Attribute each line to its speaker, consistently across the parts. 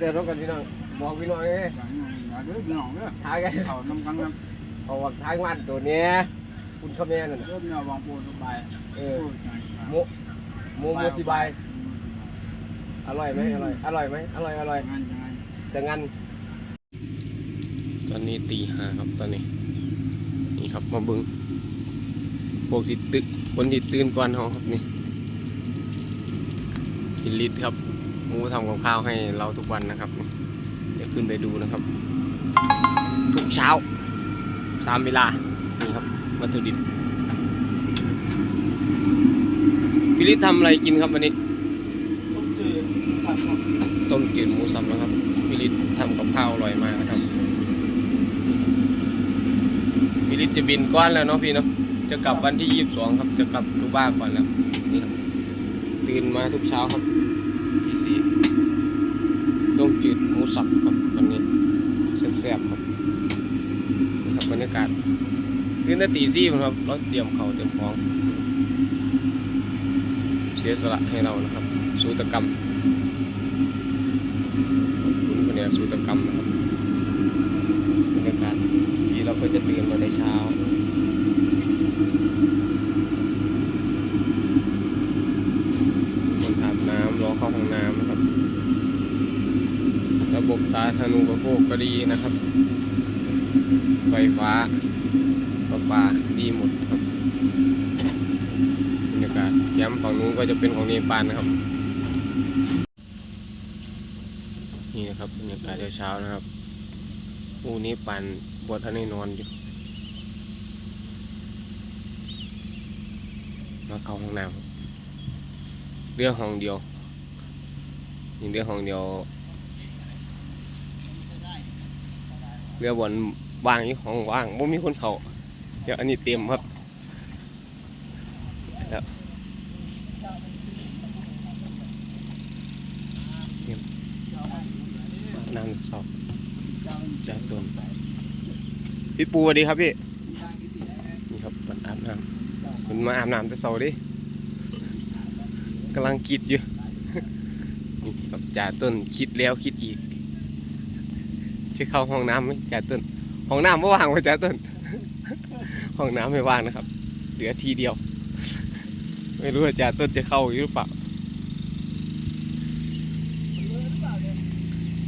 Speaker 1: เสือรถกันพี่น้องบอกพี่น้องเลย
Speaker 2: อย่าเด้อพี่น้องเด้อ
Speaker 1: ทายกัน
Speaker 2: เขานำกันครับ
Speaker 1: เอาว่าทายวันตัวเนี้ยคุณคำแน่นน่ะ
Speaker 2: เริ่มเนี่ยวางปูนไป
Speaker 1: เออโมโมโมจิบายอร่อยไหมอร่อยอร่อยไหมอร่อยอร่อย
Speaker 2: งานยังไง
Speaker 1: จะงั้น
Speaker 3: ตอนนี้ตีห้าครับตอนนี้ นี่ครับมาเบิ้งพวกสิตึกคนที่ตื่นก่อนเขาครับนี่กินลิตรครับห มูทำกับข้าวให้เราทุกวันนะครับเดี๋ยวขึ้นไปดูนะครับ ทุกเช้าสามเวลา นี่ครับวัตถุดิบพี่ลิตทำอะไรกินครับวันนี้
Speaker 2: ต้มจืดผัดผัก
Speaker 3: ต้มจืดหมูสับนะครับพี่ลิตทำกับข้าวอร่อยมากนะครับพี่ลิตจะบินก้อนแล้วเนาะพี่เนาะจะกลับวันที่ยี่สิบสองครับ จะกลับดูบ้านก่อนแล้วนี่ครับตื่นมาทุกเช้าครับ ที่สี่ต้มจืดหมูสับครับวันนี้แซ่บๆครับนี่ครับบรรยากาศตื่นแต่ตีสี่ครับรถเตรียมเขาเตรียมของ เสียสละให้เรานะครับสู้ตะกรรมคุณคนนี้สูตรกรรมนะครับรรยากาศที่เราก็จะตื่นมาในเช้าคนอาบน้ำรอเข้าห้องน้ำนะครับ ระ บบสาธารณูปโภคก็ดีนะครับ ไฟฟ้าประปาดีหมดครับบรรยากาศแคมป์ฝั่งนู้นก็จะเป็นของเนปาลนะครับ นี่นะครับบรรยากาศเช้าๆนะครับอูนี้ปันบวชท่านให้นอนอยู่มาเข้าห้องน้ำครับเรือห้องเดียวนี่เรือห้องเดียว เรือบนว่างอยู่ห้องว่างบ่มีคนเขาเดี๋ยวอันนี้เต็มครับแล้วน้ำสอบจากต้นพี่ปูสวัสดีครับพี่นี่ครับมันอาบน้ำมันมาอาบน้ำแต่เสาร์ดิกำลังคิดอยู่นี่ครับจ่าต้นคิดแล้วคิดอีก จะเข้าห้องน้ำไหมจ่าต้นห้องน้ำไม่ว่างไว้จ่าต้น ห้องน้ำไม่ว่างนะครับ เหลือทีเดียว ไม่รู้ว่าจ่าต้นจะเข้าหรือเปล่า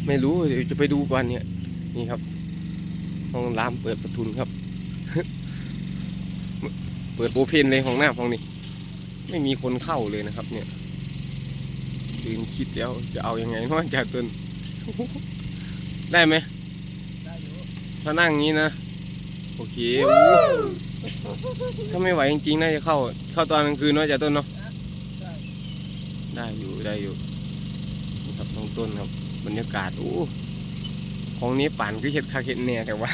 Speaker 3: ไม่รู้เดี๋ยวจะไปดูก่อนเนี่ยนี่ครับห้องน้ำเปิดประทุนครับ เปิดโอเพนเลยห้องน้ำห้องนี้ ไม่มีคนเข้าเลยนะครับ เนี่ยตื่นคิดแล้วจะเอายังไงเนาะจ่าต้นได้ไหม ถ้านั่งอย่างนี้นะ โอเคอู้ถ้าไม่ไหวจริงๆน่าจะเข้า เข้าตอนกลางคืนเนาะจ่าต้นเนาะได้อยู่ได้อยู่นี่ครับน้องต้นครับบรรยากาศโอ้ของนี้ป่านคือเห็ดคาเห็ดแหน่แต่ว่า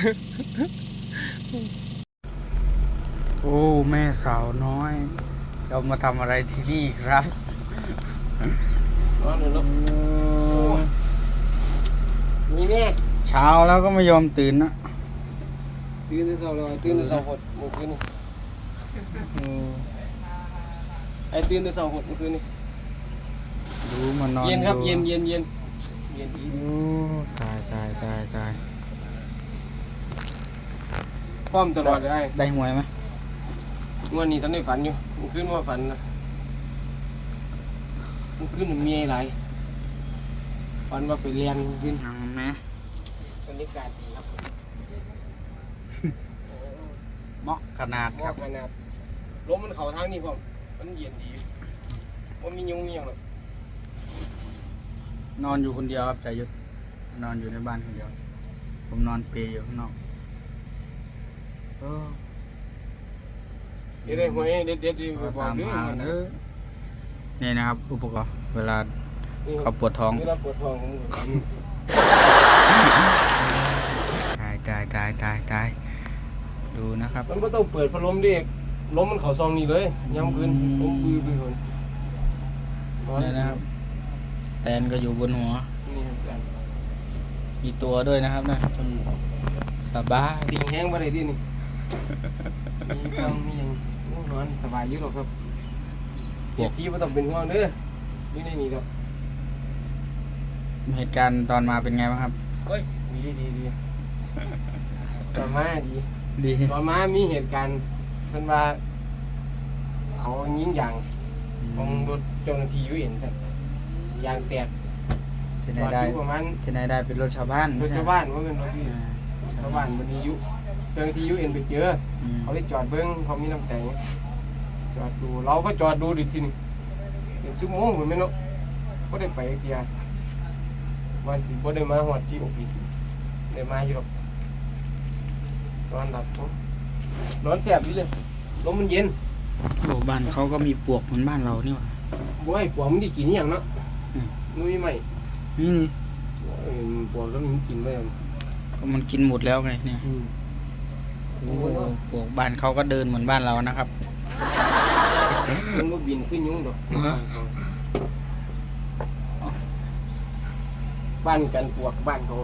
Speaker 2: โอ้แม่สาวน้อย เรามาทำอะไรที่นี่ครับ
Speaker 1: มีแม่
Speaker 2: เช้าแล้วก็ไม่ยอมตื่นนะ
Speaker 1: ตื่นแต่เช้าเลยตื่นแต่เช้าหดเมื่อคืนนี่ไอ้ตื่นแต่เช้าหดเมื่อคืนนี่
Speaker 2: ดูมานอน
Speaker 1: เย็นครับ
Speaker 2: ดู
Speaker 1: เย็นเย็นเย็นเย็นดี
Speaker 2: โอ้ตายตายตายตาย
Speaker 1: พร้อมตลอดเลยไอ้
Speaker 2: ได้หวยไหม
Speaker 1: งวดนี้ท่านได้ฝันอยู่เมื่อคืนว่าฝันนะเมื่อคืนมันมีอะไรฝันว่าไปเรียนเมื่อคืน
Speaker 2: ยังไหม
Speaker 1: บรรยากาศดีครับ
Speaker 2: เหมาะขนาด
Speaker 1: เห
Speaker 2: ครั
Speaker 1: มาะ
Speaker 2: บ
Speaker 1: ขนาดลมมันเข้าทางนี้พร้อมมันเย็นดีว่ามียุงมีอย่างหรอก
Speaker 2: นอนอยู่คนเดียวครับใจยุทธนอนอยู่ในบ้านคนเดียว ผมนอนเปรย์อยู่ข้างนอกเออ
Speaker 1: เด็ดๆหวยเด็ดๆเด็ดๆไป
Speaker 2: ก็
Speaker 1: บอก
Speaker 2: ตาม
Speaker 1: เรื่อง
Speaker 2: หา
Speaker 1: มัน
Speaker 2: เด้อนี่นะครับ อุปกรณ์เวลา
Speaker 1: นี่ค
Speaker 2: เขา
Speaker 1: รับ
Speaker 2: ปวดท้อง
Speaker 1: นี่เราปวดท้องของผม
Speaker 2: ตายตายตายตายตาย ดูนะครับ
Speaker 1: มันก็ต้องเปิดพัดลมดิลมมันเข้าซองนี่เลยย้ำคืนลมปื้อปื้อคนนอน
Speaker 2: นี่นะครับ แตนก็อยู่บนหัว
Speaker 1: นี่ครับ
Speaker 2: มีตัวด้วยนะครับนะสบาย
Speaker 1: ติ่งแห้งบ่ได้ดินี่มีกองมีหยังโอ้นอนสบายอยู่หรอกครับเปียกที่บ่ต้องเป็นห่วงเด้ออยู่ในนี่ครับ
Speaker 2: เหตุการณ์ตอนมาเป็นไงบ้างครับ
Speaker 3: เฮ้ยดีดีดีตอนมาดี
Speaker 2: ดี
Speaker 3: ตอนมามีเหตุการณ์เพิ่นว่าเขายิงยางของรถเจ้าหน้าที่อยู่เห็นใช่ยางแตก
Speaker 2: ที่
Speaker 3: จ
Speaker 2: ไหน
Speaker 3: อด
Speaker 2: ได้
Speaker 3: อยู่ประมาณ
Speaker 2: ที่ไหนได้เป็นรถชาวบ้าน
Speaker 3: รถชาวบ้านว่าเป็นรถที่ชาวบ้านมันมีอยู่เจ้าหน้าที่อยู่เห็นไปเจอ
Speaker 2: อืม
Speaker 3: เขาได้จอดเบิ้งเขามีน้ำแข็งจอดดูเราก็จอดดูดิทีนี่เป็นชั่วโมงเหมือนไหมเนาะก็ได้ไปเทียวันสิบ่ได้มาหอดที่อกอีกได้มาอยู่หรอก นอนหลับปุ๊บนอนแสบอยู่เลยลมมันเย็น
Speaker 2: โอ้บ้านเขาก็มีปลวกเหมือนบ้านเรานี่หว่า
Speaker 3: บ่ให้ปวกมันได้กินอหย่างเนาะ
Speaker 2: อืม
Speaker 3: นุ้ยไหม
Speaker 2: นี่นี่
Speaker 3: เออปวกแล้วมันกินไม่ได้
Speaker 2: ก็มันกินหมดแล้วไงเนี่ย
Speaker 3: อืม
Speaker 2: โอ้ปลวกบ้านเขาก็เดินเหมือนบ้านเรานะครับ
Speaker 3: มันก็บินขึ้นยุงดอก
Speaker 2: ฮะ
Speaker 3: บ้านกันปวกบ้านเขา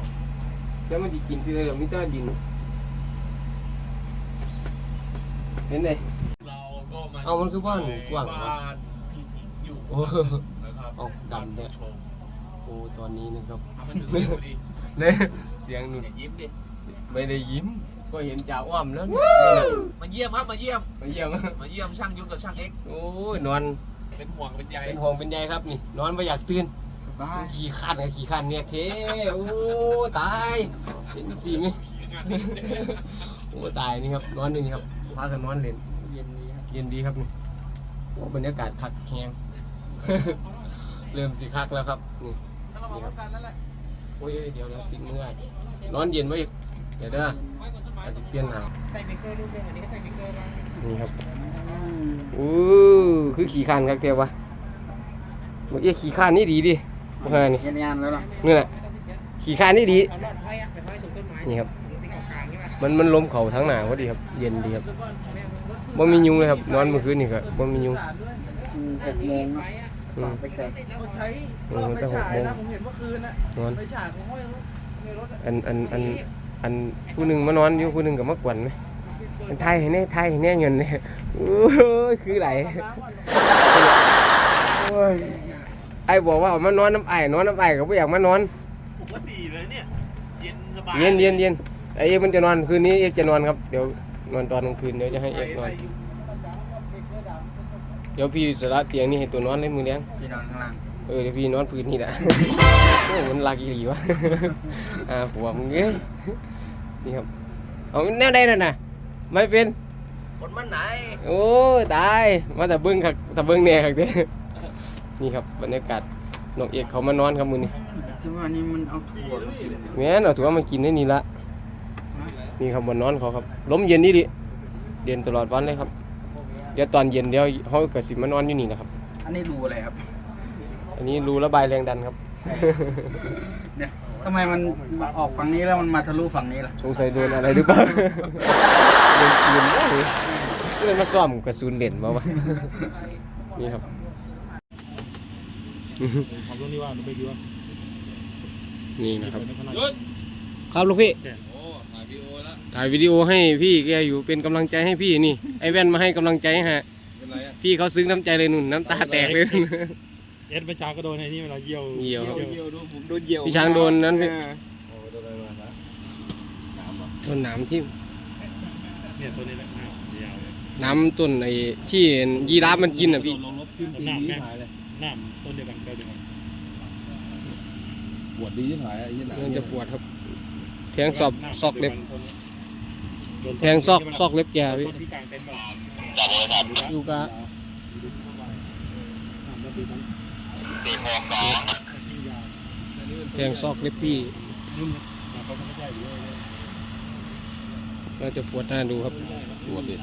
Speaker 3: จะมันจะกินสิเลยหรอมิตรดิน เห็นไหม
Speaker 4: เราก็มา
Speaker 3: เอามันคือบ้านกว้างเหรอ
Speaker 4: บ้านพี่สิงห์อยู่
Speaker 3: โอ้
Speaker 4: นะครับ
Speaker 3: เอาดำเนี่ย
Speaker 4: ชม
Speaker 3: โอ้ตอนนี้นะครับ
Speaker 4: เอามาถือเสียงดิ
Speaker 3: เนี่ยเสียงนุ่น
Speaker 4: อย่ายิ้มดิ
Speaker 3: ไม่ได้ยิ้ม ก็เห็นจ่าอ้อมแล้วนี่
Speaker 4: มาเยี่ยมครับมาเยี่ยม
Speaker 3: มาเยี่ยม
Speaker 4: มาเยี่ยมช่างยุทธกับช่างเอ็กซ์
Speaker 3: โอ้ยนอน
Speaker 4: เป็นห่วงเป็นใย
Speaker 3: เป็นห่วงเป็นใยครับนี่ นอนไม่อยากตื่น
Speaker 2: สบาย
Speaker 3: ขี่ขันกับขี่ขันเนี่ยเท่โอ้ตายเห็นสีไหมโอ้ตายนี่ครับนอนนี่ครับ พากันนอนเล่น
Speaker 2: เย็นนี้ครับ
Speaker 3: เย็นดีครับนี่โอ้บรรยากาศคักแฮง เริ่มสิคักแล้วครับนี่นี่ครับโอ้ยเดี๋ยวเดี๋ยวติดมือไอ้นอนเย็นไว้อีกเดี๋ยวเด้ออาจจะเปลี่ยนหนาวนี่ครับอู้คือขี่ขันครับเทียววะเมื่อกี้ขี่ขันนี่ดีดิเมื่อกี้นี่
Speaker 2: เย็นงานแล้วเนาะ
Speaker 3: นี่แหละขี่ขันนี่ดีนี่ครับ มันมันลมเข่าทั้งหนาพอดีครับ เย็นดีครับบ่มียุงเลยครับ นอนเมื่อคืนนี่ก็บ่มียุง
Speaker 2: อืมหกโมงเนอะ
Speaker 3: อืม
Speaker 2: ฝากไปใส่
Speaker 5: เขาใช้
Speaker 3: เออตั้งหกโมง
Speaker 5: ผมเห็นเมื่อคืนน่ะ
Speaker 3: นอน
Speaker 5: ไปฉากของห้อยในรถอะ
Speaker 3: อันอันอันอันผู้หนึ่งมานอนอยู่ผู้หนึ่งกับมากวนไหมมันไทยให้แน่ไทยให้แน่เงินเนี่ยโอ้ยคือไหลโอ้ยไอ้บอกว่าเอามานอนน้ำไอ้นอนน้ำไอ้ก็ไม่อยากมานอน
Speaker 4: ผมว่าดีเลยเนี่ยเย็นสบาย
Speaker 3: เย็นเย็นเย็น ไอ้เอ็กมันจะนอนคืนนี้เอ็กจะนอนครับเดี๋ยวนอนตอนกลางคืนเดี๋ยวจะให้เอ็กนอนเดี๋ยวพี่สละเตียงนี่ให้ตัวนอนเลยมือเลี้ยง
Speaker 2: ที่นอนข้างล่าง
Speaker 3: เออเดี๋ยวพี่นอนพื้นนี่แหละโอ้มันลากอีหลีวะอ่าหัวมึงเอ้ยนี่ครับเอาแนวใดนั่นน่ะไม่เป็น
Speaker 4: คนมันไหน
Speaker 3: โอ้ยตายมาแต่เบิ้งคักแต่เบิ้งแหน่คักเด้นี่ครับบรรยากาศนกเอกเขามานอนครับมือนี้
Speaker 2: ที่ว่านี่มันเอาถั่วมากิน
Speaker 3: แม่นเอาถือว่ามากินได้นี่ละ นี่ครับบนนอนเขาครับลมเย็นนี่ดิเย็นตลอดวันเลยครับ เดี๋ยวตอนเย็นเดี๋ยวเขากระสิมานอนอยู่นี่นะครับ
Speaker 2: อันนี้รูอะไรครับ
Speaker 3: อันนี้รูระบายแรงดันครับ
Speaker 2: เนี่ยทำไมมันมาออกฝั่งนี้แล้วมันมาทะลุฝั่งนี้ล่ะ
Speaker 3: สงสัยโดนอะไรหรือเปล่าโดนปืนบ้างก็เลยมาซ่อมกระสุนเหรียญมาวะนี่ครับ
Speaker 5: ขับรถนี่ว่าหนูไปดูว่า
Speaker 3: นี่นะครับ
Speaker 5: ไม่ขนาด
Speaker 3: ครับลูกพี่ ถ่ายวิดีโอให้พี่แกอยู่เป็นกำลังใจให้พี่นี่ ไอแว่นมาให้กำลังใจฮะ
Speaker 4: เป็นไรอะ
Speaker 3: พี่เขาซึ้งน้ำใจเลยนุ่นน้ำตาแตกเลยนุ่น
Speaker 5: เอ็ดไปช้าก็โดนไอ้นี่เวลาเยี่ยว
Speaker 3: เยี่ยวครับ
Speaker 5: เยี่ยว
Speaker 2: ดูผมโดนเหยี่ยว
Speaker 3: พี่ช้างโดนนั้นพี่
Speaker 4: โอ้โดนอะไรมาครับน้ำอะ
Speaker 3: โดนหน้ำที่
Speaker 5: เนี่ยตัวนี้แหละหน้ายาวเลย
Speaker 3: น้ำต้นไอ้ที่ยีราฟมันกินอะพี่
Speaker 4: ลงลบขึ้น
Speaker 5: หน้าแม่หน้าต้นเดียวกันเดียวกัน
Speaker 4: ปวดดีที่หายอะยี่หนา
Speaker 3: มันจะปวดครับแทงซอกซอกเล็บ
Speaker 5: โดน
Speaker 3: แทงซอกซอกเล็บแกพี่
Speaker 5: ที่กลางเต็นท์แบบ
Speaker 3: อยู่กะแทงซอกเล็บพี่
Speaker 5: นุ่มนะเขาไม่ใช่อยู่เลย
Speaker 3: เราจะปวดหน้าดูครับ
Speaker 4: ปวดดิ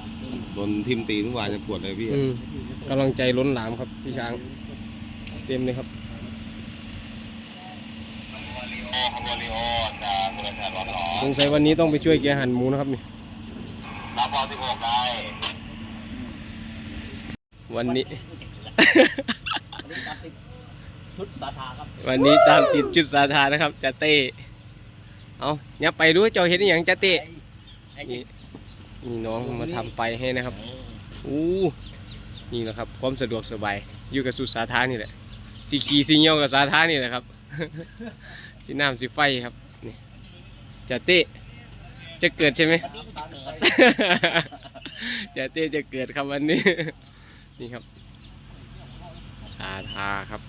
Speaker 4: โดนทิ่มตีทุกวันจะปวดเลยพี่
Speaker 3: อืมกำลังใจล้นหลามครับพี่ช้าง เต็มเลยครับสงสัยวันนี้ต้องไปช่วยแกหั่นหมูนะครับนี่ วันนี้
Speaker 2: ชุดสาธาครับ
Speaker 3: วันนี้ตามติดจุดสาธารนะครับจะเต้เอาอย่าไปดูเจ้าเห็นอหย่างจะเต้นี่นี่น้องมาทำไปให้นะครับอู้นี่นะครับ ความสะดวกสบายอยู่กับสุดสาธารนี่แหละสีขีสีเงี้ยวกับสาธารนี่แหละครับ สีน้ำสีไฟครับนี่จะเต้ จะเกิดใช่ไหมจะเต้จะเกิดครับวันนี้ นี่ครับ ชาทาครับ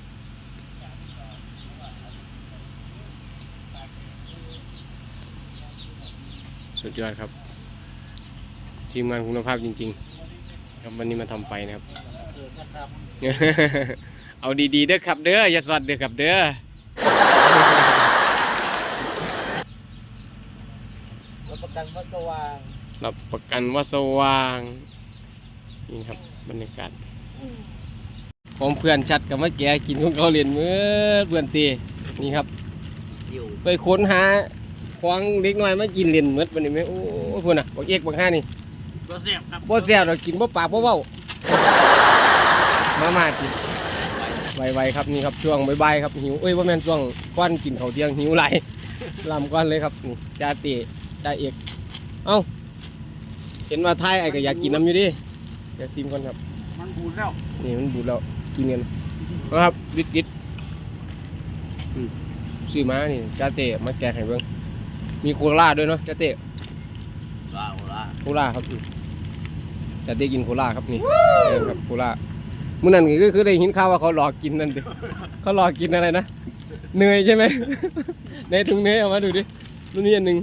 Speaker 3: สุดยอดครับ ทีมงานคุณภาพจริง ๆ ครับวันนี้มาทำไฟนะครับ เอาดีๆเด้อครับเด้ออย่าสอดเด้อครับเด้อ
Speaker 2: รับประกันว่าสว่าง
Speaker 3: รับประกันว่าสว่าง นี่ครับบรรยากาศ ของเพื่อนชัดกับเมื่อกี้กินของเขาเรียนเมื่อเพื่อนตีนี่ครับ
Speaker 2: อยู่
Speaker 3: ไปค้นหาของเล็กน้อยมากินเรียนเมื่อวันนี้ไหมโอ้ยเพื่อนอะบอกเอกบอกห้านี่
Speaker 2: ตัวเสียบครับ
Speaker 3: บ่แซ่บเรากินบ่ปากบ่เว้ามามากินไวๆครับนี่ครับช่วงบ่ายๆครับหิวเอ้ยบ่แม่นช่วงก้อนกินข้าวเที่ยงหิวไหลายลำก้อนเลยครับนี่จ่าเตะจ่าเอกเอ้า เห็นว่าไทยไอ้ก็อยากกินน้ำอยู่ดิเดี๋ยวซิมก่อนครับ
Speaker 2: มันบูดแล้ว
Speaker 3: นี่มันบูดแล้ว กินกันนะครับดิดดิดอืมซื้อมานี่จ่าเตะมาแกะให้เบิ่งมีโคลาด้วยเนาะจ่าเตะ
Speaker 2: ว้าวละ
Speaker 3: โคลาครับอืมจ่าเตะกินโคลาครับนี่เออครับโคลามื้อนั้นก็คือได้ยินข่าวว่าเขาหลอกกินนั่นเด้อเขาหลอกกินอะไรนะเนยใช่ไหมในถุงเนยเอามาดูดิมันมีอันหนึง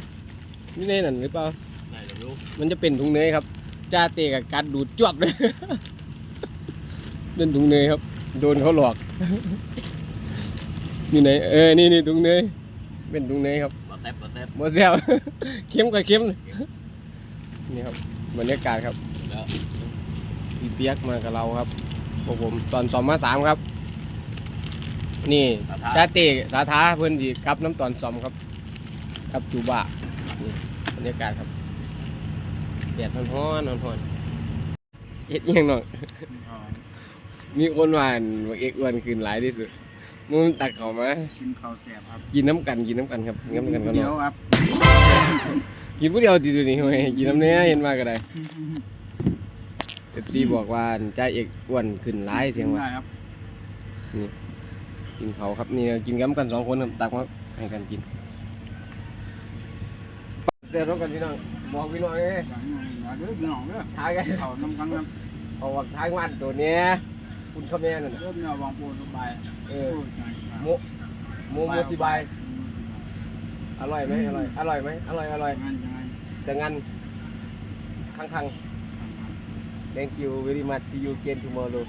Speaker 3: นี่เนยนั่นหรือเปล่า
Speaker 2: ไหนเดี๋ยวรู้
Speaker 3: มันจะเป็นถุงเนยครับจ่าเตะกับกัดดูดจวบเลย เป็นถุงเนยครับ โดนเขาหลอก นี่ไหนเออนี่นี่ถุงเนย เป็นถุงเนยครับ
Speaker 2: บอแซบบอแซบ
Speaker 3: โมเซลเข้มกับเข้มนี่ครับบรรยากาศครับ
Speaker 2: แล้ว
Speaker 3: พี่เปียกมากับเราครับพวกผมตอนสองมาสามครับ นี่จ่าเตะสาธาเพื่อนดีกับน้ำตอนสอมครับกับจูบะนี่ บรรยากาศครับแดดร้อนร้อนร้อนๆเอ็ดอิหยังหน่อยมีคนว่าอั่นว่าเอกอ้วนขึ้นหลายที่สุดมึงตักเขามา
Speaker 2: กินข้าวแสบครับ
Speaker 3: กินน้ำกันกินน้ำกันครับกินน้ำกันก็น
Speaker 2: เดี
Speaker 3: อ
Speaker 2: ยวนครับ
Speaker 3: กินผู้เดียวติดอยู่นี่เว้ยกินน้ำเนี้ยเห็นมาก็ได้เอฟซีบอกว่าใจาเอกอ้วนขึ้นหลายเสียงว่า
Speaker 2: ได้ครับ
Speaker 3: กินเขาครับนี่กินกันกันสองคนครับตักมาให้กันกิน เสร็จแล้วกันพี่น้องบอกพี่น้องเลย
Speaker 2: อย่างนี้อย่าเด้อพี่น้องเด้อ
Speaker 3: ทายกัน
Speaker 2: เขาน้ำกันครับ
Speaker 3: เขาบอกทายวันตัวเนี้ยคุณขแม่นั่นน่ะ
Speaker 2: เริ่มเนี่ยวางปูนลงไป
Speaker 3: เออ
Speaker 2: โอ้ยใจครับ
Speaker 3: โมโมโมจิบายอร่อยไหมอร่อยอร่อยไหมอร่อยอร่อย
Speaker 2: งั้นยังไง
Speaker 3: จะงั้นคังคัง thank you very much see you again tomorrow